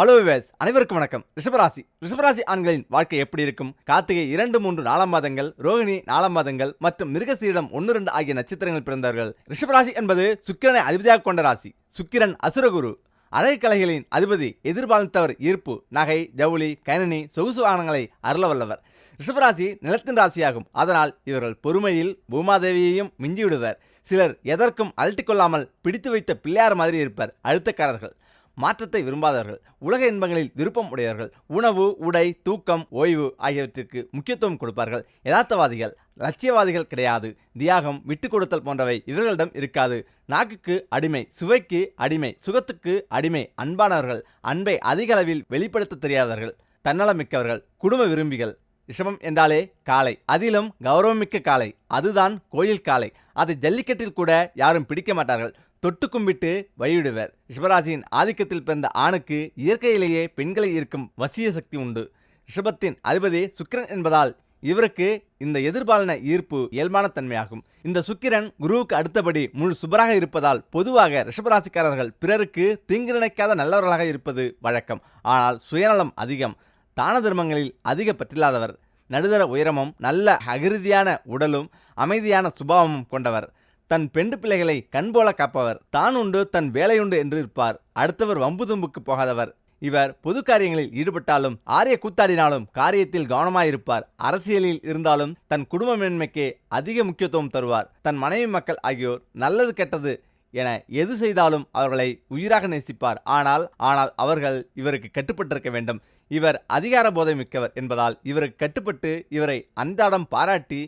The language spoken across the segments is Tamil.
ஹலோ விவேஸ் அனைவருக்கும் வணக்கம். ரிஷபராசி. ரிஷபராசி ஆண்களின் வாழ்க்கை எப்படி இருக்கும்? கார்த்திகை இரண்டு மூன்று நாலாம் மாதங்கள் ரோகிணி நாலாம் மாதங்கள் மற்றும் மிருகசீடம் ஒன்று ரெண்டு ஆகிய நட்சத்திரங்கள் பிறந்தவர்கள் ரிஷபராசி என்பது சுக்கிரனை அதிபதியாக கொண்ட ராசி. சுக்கிரன் அசுரகுரு. அழகுக்கலைகளின் அதிபதி எதிர்பார்த்தவர் ஈர்ப்பு நகை ஜவுளி கணினி சொகுசு வாகனங்களை அருள வல்லவர் ரிஷபராசி நிலத்தின் ராசியாகும். அதனால் இவர்கள் பொறுமையில் பூமாதேவியையும் மிஞ்சிவிடுவர். சிலர் எதற்கும் அழட்டிக்கொள்ளாமல் பிடித்து வைத்த பிள்ளையார் மாதிரி இருப்பர். அழுத்தக்காரர்கள். மாற்றத்தை விரும்பாதவர்கள் உலக இன்பங்களில் விருப்பம் உடையவர்கள் உணவு உடை தூக்கம் ஓய்வு ஆகியவற்றிற்கு முக்கியத்துவம் கொடுப்பார்கள். யதார்த்தவாதிகள் லட்சியவாதிகள் கிடையாது. தியாகம் விட்டு கொடுத்தல் போன்றவை இவர்களிடம் இருக்காது. நாக்குக்கு அடிமை சுவைக்கு அடிமை சுகத்துக்கு அடிமை அன்பானவர்கள் அன்பை அதிக அளவில் வெளிப்படுத்த தெரியாதவர்கள் தன்னலமிக்கவர்கள் குடும்ப விரும்பிகள். ரிஷபம் என்றாலே காளை அதிலும் கௌரவமிக்க காளை அதுதான் கோயில் காளை அது ஜல்லிக்கட்டில் கூட யாரும் பிடிக்க மாட்டார்கள். தொட்டு கும்பிட்டு வழிவிடுவர். ரிஷபராசியின் ஆதிக்கத்தில் பிறந்த ஆணுக்கு இயற்கையிலேயே பெண்களை ஈர்க்கும் வசிய சக்தி உண்டு. ரிஷபத்தின் அதிபதி சுக்கிரன் என்பதால் இவருக்கு இந்த எதிர்பாலன ஈர்ப்பு இயல்பான தன்மையாகும். இந்த சுக்கிரன் குருவுக்கு அடுத்தபடி முழு சுபராக இருப்பதால் பொதுவாக ரிஷபராசிக்காரர்கள் பிறருக்கு தீங்கு நினைக்காத நல்லவர்களாக இருப்பது வழக்கம். ஆனால் சுயநலம் அதிகம். தான தர்மங்களில் அதிக பற்றில்லாதவர். நடுதர உயரமும் நல்ல அகிருதியான உடலும் அமைதியான சுபாவமும் கொண்டவர். தன் பெண்டு பிள்ளைகளை கண் போல காப்பவர். தான் உண்டு தன் வேலையுண்டு என்று இருப்பார். அடுத்தவர் வம்பு தும்புக்கு போகாதவர். இவர் பொது காரியங்களில் ஈடுபட்டாலும் ஆரிய கூத்தாடினாலும் காரியத்தில் கவனமாயிருப்பார். அரசியலில் இருந்தாலும் தன் குடும்ப மேன்மைக்கே அதிக முக்கியத்துவம் தருவார். தன் மனைவி மக்கள் ஆகியோர் நல்லது கெட்டது என எது செய்தாலும் அவர்களை உயிராக நேசிப்பார். ஆனால் ஆனால் அவர்கள் இவருக்கு கட்டுப்பட்டிருக்க வேண்டும். இவர் அதிகார போதை மிக்கவர் என்பதால் இவருக்கு கட்டுப்பட்டு இவரை அன்றாடம் பாராட்டி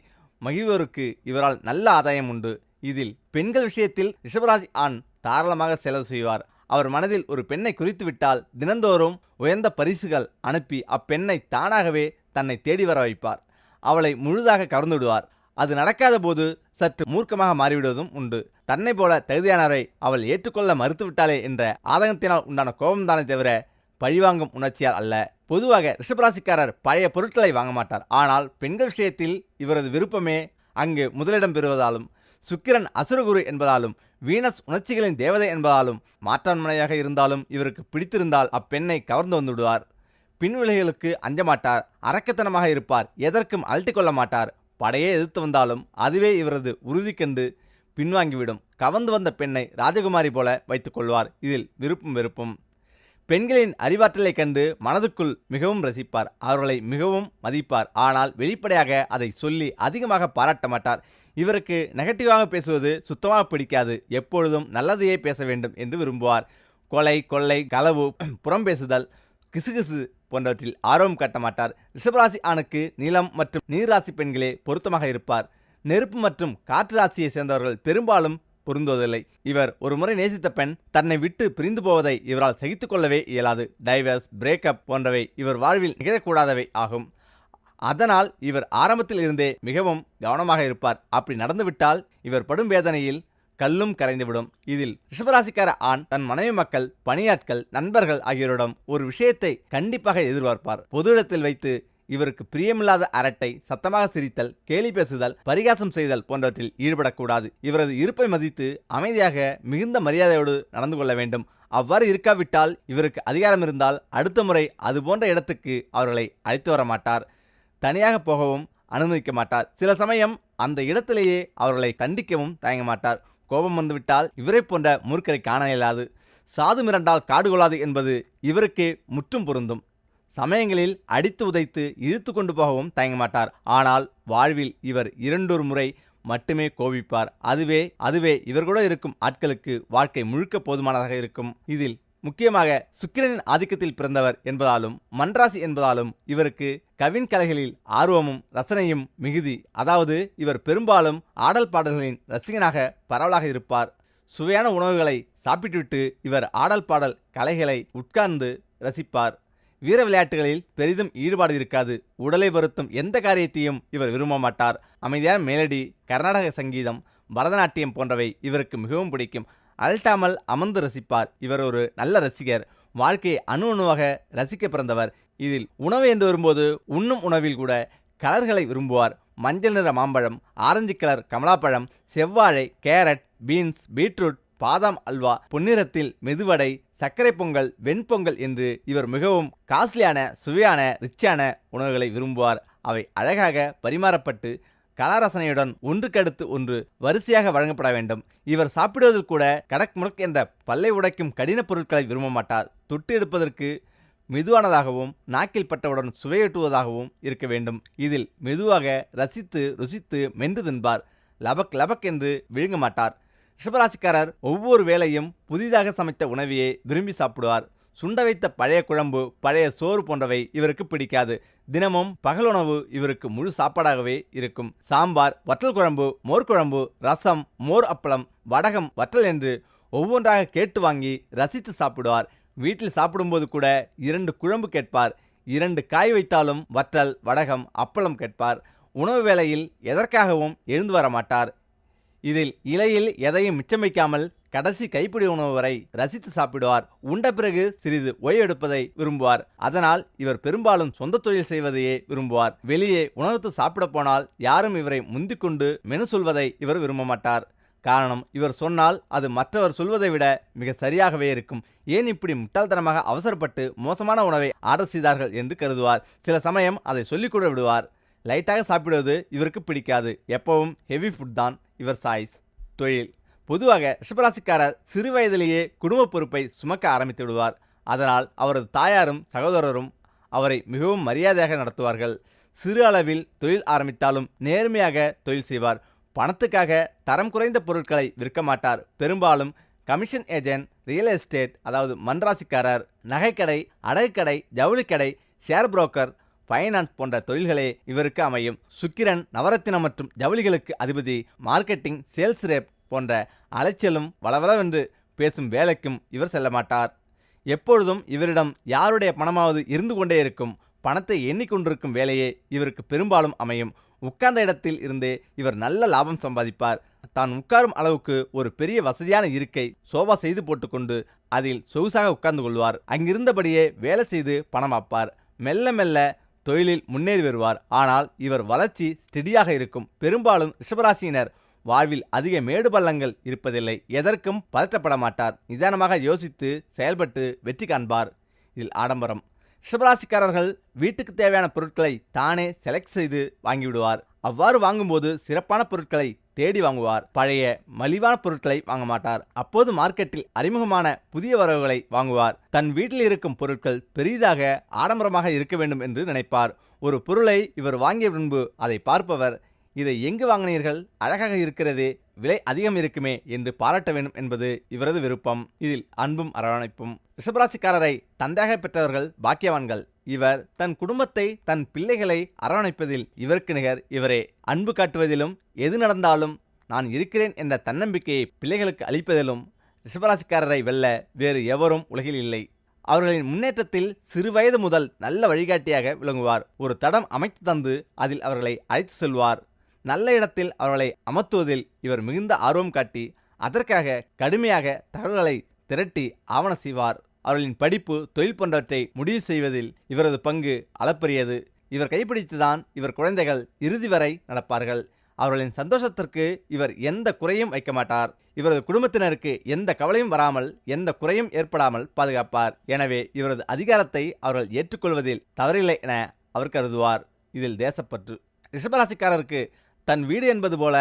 மகிழ்வோருக்கு இவரால் நல்ல ஆதாயம் உண்டு. இதில் பெண்கள் விஷயத்தில் ரிஷபராஜ் ஆண் தாராளமாக செலவு செய்வார். அவர் மனதில் ஒரு பெண்ணை குறித்துவிட்டால் தினந்தோறும் உயர்ந்த பரிசுகள் அனுப்பி அப்பெண்ணை தானாகவே தன்னை தேடி வர வைப்பார். அவளை முழுதாக கவர்ந்துவிடுவார் அது நடக்காத போது சற்று மூர்க்கமாக மாறிவிடுவதும் உண்டு. தன்னை போல தகுதியானவரை அவள் ஏற்றுக்கொள்ள மறுத்துவிட்டாளே என்ற ஆதங்கத்தினால் உண்டான கோபம்தானே தவிர பழிவாங்கும் உணர்ச்சியால் அல்ல. பொதுவாக ரிஷபராசிக்காரர் பழைய பொருட்களை வாங்க மாட்டார். ஆனால் பெண்கள் விஷயத்தில் இவரது விருப்பமே அங்கு முதலிடம் பெறுவதாலும் சுக்கிரன் அசுரகுரு என்பதாலும் வீனஸ் உணர்ச்சிகளின் தேவதை என்பதாலும் மாற்றான்மனையாக இருந்தாலும் இவருக்கு பிடித்திருந்தால் அப்பெண்ணை கவர்ந்து வந்துவிடுவார். பின்விளைகளுக்கு அஞ்ச மாட்டார் அரக்கத்தனமாக இருப்பார். எதற்கும் அழட்டிக்கொள்ள மாட்டார். படையே எதிர்த்து வந்தாலும் அதுவே இவரது உறுதி கண்டு பின்வாங்கிவிடும். கவர்ந்து வந்த பெண்ணை ராஜகுமாரி போல வைத்துக்கொள்வார் இதில் விருப்பம் வெறுப்பும். பெண்களின் அறிவாற்றலை கண்டு மனதுக்குள் மிகவும் ரசிப்பார். அவர்களை மிகவும் மதிப்பார். ஆனால் வெளிப்படையாக அதை சொல்லி அதிகமாக பாராட்ட மாட்டார். இவருக்கு நெகட்டிவாக பேசுவது சுத்தமாக பிடிக்காது. எப்பொழுதும் நல்லதையே பேச வேண்டும் என்று விரும்புவார். கொலை கொள்ளை களவு புறம் பேசுதல் கிசுகிசு போன்றவற்றில் ஆர்வம் காட்ட மாட்டார். ரிஷபராசி ஆணுக்கு நிலம் மற்றும் நீர்ராசி பெண்களே பொருத்தமாக இருப்பார். நெருப்பு மற்றும் காற்று ராசியை சேர்ந்தவர்கள் பெரும்பாலும் பொருந்துவதில்லை. இவர் ஒரு முறை நேசித்த பெண் தன்னை விட்டு பிரிந்து போவதை இவரால் சகித்துக்கொள்ளவே இயலாது. டைவர்ஸ் பிரேக்கப் போன்றவை இவர் வாழ்வில் நிகழக்கூடாதவை ஆகும். அதனால் இவர் ஆரம்பத்தில் இருந்தே மிகவும் கவனமாக இருப்பார். அப்படி நடந்துவிட்டால் இவர் படும் வேதனையில் கல்லும் கரைந்துவிடும். இதில் ரிஷபராசிக்கார ஆண் தன் மனைவி மக்கள் பணியாட்கள் நண்பர்கள் ஆகியோரிடம் ஒரு விஷயத்தை கண்டிப்பாக எதிர்பார்ப்பார். பொது இடத்தில் வைத்து இவருக்கு பிரியமில்லாத அரட்டை சத்தமாக சிரித்தல் கேலி பேசுதல் பரிகாசம் செய்தல் போன்றவற்றில் ஈடுபடக்கூடாது. இவரது இருப்பை மதித்து அமைதியாக மிகுந்த மரியாதையோடு நடந்து கொள்ள வேண்டும். அவ்வாறு இருக்காவிட்டால் இவருக்கு அதிகாரம் இருந்தால் அடுத்த முறை அது போன்ற இடத்துக்கு அவர்களை அழைத்து வர மாட்டார். தனியாக போகவும் அனுமதிக்க மாட்டார். சில சமயம் அந்த இடத்திலேயே அவர்களை தண்டிக்கவும் தயங்க மாட்டார். கோபம் வந்துவிட்டால் இவரை போன்ற மூர்க்கரை காண இயலாது. சாது மிரண்டால் காடு கொள்ளாது என்பது இவருக்கே முற்றும் பொருந்தும். சமயங்களில் அடித்து உதைத்து இழுத்து கொண்டு போகவும் தயங்க மாட்டார் ஆனால் வாழ்வில் இவர் இரண்டொரு முறை மட்டுமே கோபிப்பார். அதுவே அதுவே இவர் கூட இருக்கும் ஆட்களுக்கு வாழ்க்கை முழுக்க போதுமானதாக இருக்கும். இதில் முக்கியமாக சுக்கிரனின் ஆதிக்கத்தில் பிறந்தவர் என்பதாலும் மன்ராசி என்பதாலும் இவருக்கு கவின் கலைகளில் ஆர்வமும் ரசனையும் மிகுதி. அதாவது இவர் பெரும்பாலும் ஆடல் பாடல்களின் ரசிகனாக பரவலாக இருப்பார். சுவையான உணவுகளை சாப்பிட்டுவிட்டு இவர் ஆடல் பாடல் கலைகளை உட்கார்ந்து ரசிப்பார். வீர விளையாட்டுகளில் பெரிதும் ஈடுபாடு இருக்காது. உடலை வருத்தும் எந்த காரியத்தையும் இவர் விரும்ப மாட்டார். அமைதியான மேலடி கர்நாடக சங்கீதம் பரதநாட்டியம் போன்றவை இவருக்கு மிகவும் பிடிக்கும். அழட்டாமல் அமர்ந்து ரசிப்பார். இவர் ஒரு நல்ல ரசிகர். வாழ்க்கையை அணு அணுவாக ரசிக்க பிறந்தவர். இதில் உணவு என்று வரும்போது உண்ணும் உணவில் கூட கலர்களை விரும்புவார். மஞ்சள் நிற மாம்பழம் ஆரஞ்சு கலர் கமலாப்பழம் செவ்வாழை கேரட் பீன்ஸ் பீட்ரூட் பாதாம் அல்வா பொன்னிறத்தில் மெதுவடை சர்க்கரை பொங்கல் வெண்பொங்கல் என்று இவர் மிகவும் காஸ்ட்லியான சுவையான ரிச்சான உணவுகளை விரும்புவார். அவை அழகாக பரிமாறப்பட்டு கலாரசனையுடன் ஒன்றுக்கடுத்து ஒன்று வரிசையாக வழங்கப்பட வேண்டும். இவர் சாப்பிடுவதில் கூட கடக் முடக் என்ற பல்லை உடைக்கும் கடினப் பொருட்களை விரும்ப மாட்டார். தொட்டு எடுப்பதற்கு மெதுவானதாகவும் நாக்கில் பட்டவுடன் சுவையேட்டுவதாகவும் இருக்க வேண்டும். இதில் மெதுவாக ரசித்து ருசித்து மென்று தின்பார். லபக் லபக் என்று விழுங்க மாட்டார். ரிஷபராசிக்காரர் ஒவ்வொரு வேளையும் புதிதாக சமைத்த உணவையே விரும்பி சாப்பிடுவார். சுண்ட வைத்த பழைய குழம்பு பழைய சோறு போன்றவை இவருக்கு பிடிக்காது. தினமும் பகலுணவு இவருக்கு முழு சாப்பாடாகவே இருக்கும். சாம்பார் வற்றல் குழம்பு மோர் குழம்பு ரசம் மோர் அப்பளம் வடகம் வற்றல் என்று ஒவ்வொன்றாக கேட்டு வாங்கி ரசித்து சாப்பிடுவார். வீட்டில் சாப்பிடும்போது கூட இரண்டு குழம்பு கேட்பார். இரண்டு காய் வைத்தாலும் வற்றல் வடகம் அப்பளம் கேட்பார். உணவு வேளையில் எதற்காகவும் எழுந்து வர மாட்டார் இதில் இலையில் எதையும் மிச்சம் வைக்காமல் கடைசி கைப்பிடி உணவு வரை ரசித்து சாப்பிடுவார். உண்ட பிறகு சிறிது ஓய்வெடுப்பதை விரும்புவார். அதனால் இவர் பெரும்பாலும் சொந்த தொழில் செய்வதையே விரும்புவார். வெளியே உணவுக்கு சாப்பிட போனால் யாரும் இவரை முந்திக்கொண்டு மெனு சொல்வதை இவர் விரும்ப மாட்டார். காரணம் இவர் சொன்னால் அது மற்றவர் சொல்வதை விட மிக சரியாகவே இருக்கும். ஏன் இப்படி முட்டாள்தனமாக அவசரப்பட்டு மோசமான உணவை ஆர்டர் செய்தார்கள் என்று கருதுவார். சில சமயம் அதை சொல்லிக் கூட விடுவார். லைட்டாக சாப்பிடுவது இவருக்கு பிடிக்காது. எப்பவும் ஹெவி ஃபுட் தான். இவர் சாய்ஸ் தொழில். பொதுவாக ரிஷபராசிக்காரர் சிறு வயதிலேயே குடும்ப பொறுப்பை சுமக்க ஆரம்பித்து விடுவார். அதனால் அவரது தாயாரும் சகோதரரும் அவரை மிகவும் மரியாதையாக நடத்துவார்கள். சிறு அளவில் தொழில் ஆரம்பித்தாலும் நேர்மையாக தொழில் செய்வார். பணத்துக்காக தரம் குறைந்த பொருட்களை விற்க மாட்டார். பெரும்பாலும் கமிஷன் ஏஜென்ட் ரியல் எஸ்டேட் அதாவது மண்ராசிக்காரர் நகைக்கடை அடகுக்கடை ஜவுளிக்கடை ஷேர் புரோக்கர் ஃபைனான்ஸ் போன்ற தொழில்களே இவருக்கு அமையும். சுக்கிரன் நவரத்தினம் மற்றும் ஜவுளிகளுக்கு அதிபதி மார்க்கெட்டிங் சேல்ஸ் ரேப் போன்ற அலைச்சலும் வளவளவென்று பேசும் வேலைக்கும் இவர் செல்ல மாட்டார். எப்பொழுதும் இவரிடம் யாருடைய பணமாவது இருந்து கொண்டே இருக்கும் பணத்தை எண்ணிக்கொண்டிருக்கும் வேலையே இவருக்கு பெரும்பாலும் அமையும். உட்கார்ந்த இடத்தில் இருந்தே இவர் நல்ல லாபம் சம்பாதிப்பார். தான் உட்காரும் அளவுக்கு ஒரு பெரிய வசதியான இருக்கை சோபா செய்து போட்டுக்கொண்டு அதில் சொகுசாக உட்கார்ந்து கொள்வார். அங்கிருந்தபடியே வேலை செய்து பணம் ஆப்பார் மெல்ல மெல்ல தொழிலில் முன்னேறி வருவார். ஆனால் இவர் வளர்ச்சி ஸ்டெடியாக இருக்கும். பெரும்பாலும் ரிஷபராசியினர் வாழ்வில் அதிக மேடு பள்ளங்கள் இருப்பதில்லை. எதற்கும் பதற்றப்பட மாட்டார். நிதானமாக யோசித்து செயல்பட்டு வெற்றி காண்பார். இதில் ஆடம்பரம். ரிஷபராசிக்காரர்கள் வீட்டுக்கு தேவையான பொருட்களை தானே செலக்ட் செய்து வாங்கிவிடுவார். அவ்வாறு வாங்கும்போது சிறப்பான பொருட்களை தேடி வாங்குவார். பழைய மலிவான பொருட்களை வாங்க மாட்டார். அப்போது மார்க்கெட்டில் அறிமுகமான புதிய வரவுகளை வாங்குவார். தன் வீட்டில் இருக்கும் பொருட்கள் பெரிதாக ஆடம்பரமாக இருக்க வேண்டும் என்று நினைப்பார். ஒரு பொருளை இவர் வாங்கிய பின்பு அதை பார்ப்பவர் இதை எங்கு வாங்கினீர்கள்? அழகாக இருக்கிறதே விலை அதிகம் இருக்குமே என்று பாராட்ட வேண்டும் என்பது இவரது விருப்பம். இதில் அன்பும் அரவணைப்பும். ரிஷபராசிக்காரரை தந்தையாக பெற்றவர்கள் பாக்கியவான்கள். இவர் தன் குடும்பத்தை தன் பிள்ளைகளை அரவணைப்பதில் இவருக்கு நிகர். இவரே அன்பு காட்டுவதிலும் எது நடந்தாலும் நான் இருக்கிறேன் என்ற தன்னம்பிக்கையை பிள்ளைகளுக்கு அளிப்பதிலும் ரிஷபராசிக்காரரை வெல்ல வேறு எவரும் உலகில் இல்லை. அவர்களின் முன்னேற்றத்தில் சிறுவயது முதல் நல்ல வழிகாட்டியாக விளங்குவார். ஒரு தடம் அமைத்து தந்து அதில் அவர்களை அழைத்து செல்வார். நல்ல இடத்தில் அவர்களை அமர்த்துவதில் இவர் மிகுந்த ஆர்வம் காட்டி அதற்காக கடுமையாக தகவல்களை திரட்டி ஆவண செய்வார். அவர்களின் படிப்பு தொழில் போன்றவற்றை முடிவு செய்வதில் இவரது பங்கு அளப்பரியது. இவர் கைப்பிடித்துதான் இவர் குழந்தைகள் இறுதி வரை நடப்பார்கள். அவர்களின் சந்தோஷத்திற்கு இவர் எந்த குறையும் வைக்க மாட்டார். இவரது குடும்பத்தினருக்கு எந்த கவலையும் வராமல் எந்த குறையும் ஏற்படாமல் பாதுகாப்பார். எனவே இவரது அதிகாரத்தை அவர்கள் ஏற்றுக்கொள்வதில் தவறில்லை என அவர் கருதுவார். இதில் தேசப்பற்று. ரிஷபராசிக்காரருக்கு தன் வீடு என்பது போல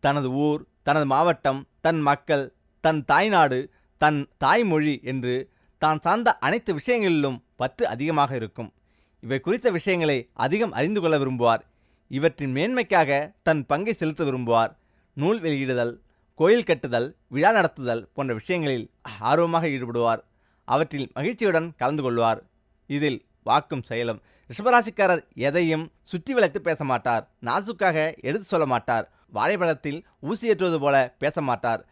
தனது ஊர் தனது மாவட்டம் தன் மக்கள் தன் தாய்நாடு தன் தாய்மொழி என்று தான் சார்ந்த அனைத்து விஷயங்களிலும் பற்று அதிகமாக இருக்கும். இவை குறித்த விஷயங்களை அதிகம் அறிந்து கொள்ள விரும்புவார். இவற்றின் மேன்மைக்காக தன் பங்கை செலுத்த விரும்புவார். நூல் வெளியிடுதல் கோயில் கட்டுதல் விழா நடத்துதல் போன்ற விஷயங்களில் ஆர்வமாக ஈடுபடுவார். அவற்றில் மகிழ்ச்சியுடன் கலந்து கொள்வார். இதில் வாக்கும் செயலும். ரிஷபராசிக்காரர் எதையும் சுற்றி வளைத்து பேச மாட்டார். நாசுக்காக எடுத்து சொல்ல மாட்டார். வாழைப்பழத்தில் ஊசி ஏற்றுவது போல பேச மாட்டார்.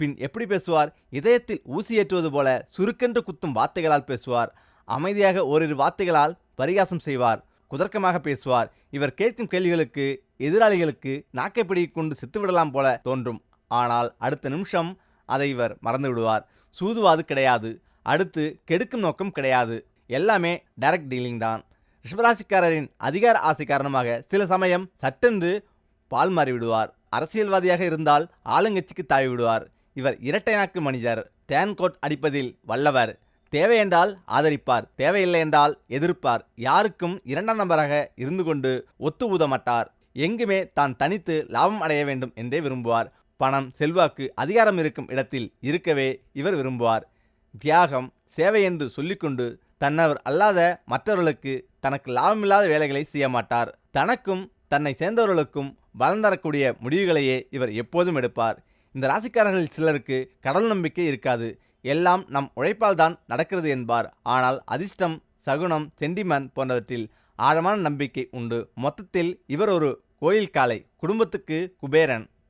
பின் எப்படி பேசுவார்? இதயத்தில் ஊசி ஏற்றுவது போல சுருக்கென்று குத்தும் வார்த்தைகளால் பேசுவார். அமைதியாக ஓரிரு வார்த்தைகளால் பரிகாசம் செய்வார். குதர்க்கமாக பேசுவார். இவர் கேட்கும் கேள்விகளுக்கு எதிராளிகளுக்கு நாக்கை பிடிக் கொண்டு செத்துவிடலாம் போல தோன்றும். ஆனால் அடுத்த நிமிஷம் அதை இவர் மறந்து விடுவார் சூதுவாது கிடையாது. அடுத்து கெடுக்கும் நோக்கம் கிடையாது. எல்லாமே டைரக்ட் டீலிங் தான். ரிஷபராசிக்காரரின் அதிகார ஆசை காரணமாக சில சமயம் சட்டென்று பால் மாறிவிடுவார். அரசியல்வாதியாக இருந்தால் ஆளுங்கட்சிக்கு தாவி விடுவார். இவர் இரட்டை நாக்கு மனிதர் தேன்கோட் அடிப்பதில் வல்லவர். தேவையென்றால் ஆதரிப்பார். தேவையில்லை என்றால் எதிர்ப்பார். யாருக்கும் இரண்டாம் நபராக இருந்து கொண்டு ஒத்து ஊதமாட்டார். எங்குமே தான் தனித்து லாபம் அடைய வேண்டும் என்றே விரும்புவார். பணம் செல்வாக்கு அதிகாரம் இருக்கும் இடத்தில் இருக்கவே இவர் விரும்புவார். தியாகம் சேவை என்று சொல்லிக்கொண்டு தன்னவர் அல்லாத மற்றவர்களுக்கு தனக்கு லாபமில்லாத வேலைகளை செய்ய மாட்டார் தனக்கும் தன்னை சேர்ந்தவர்களுக்கும் பலன் தரக்கூடிய முடிவுகளையே இவர் எப்போதும் எடுப்பார். இந்த ராசிக்காரர்களில் சிலருக்கு கடல் நம்பிக்கை இருக்காது. எல்லாம் நம் உழைப்பால் தான் நடக்கிறது என்பார். ஆனால் அதிர்ஷ்டம் சகுனம் சென்டிமெண்ட் போன்றவற்றில் ஆழமான நம்பிக்கை உண்டு. மொத்தத்தில் இவர் ஒரு கோயில் காலை குடும்பத்துக்கு குபேரன்.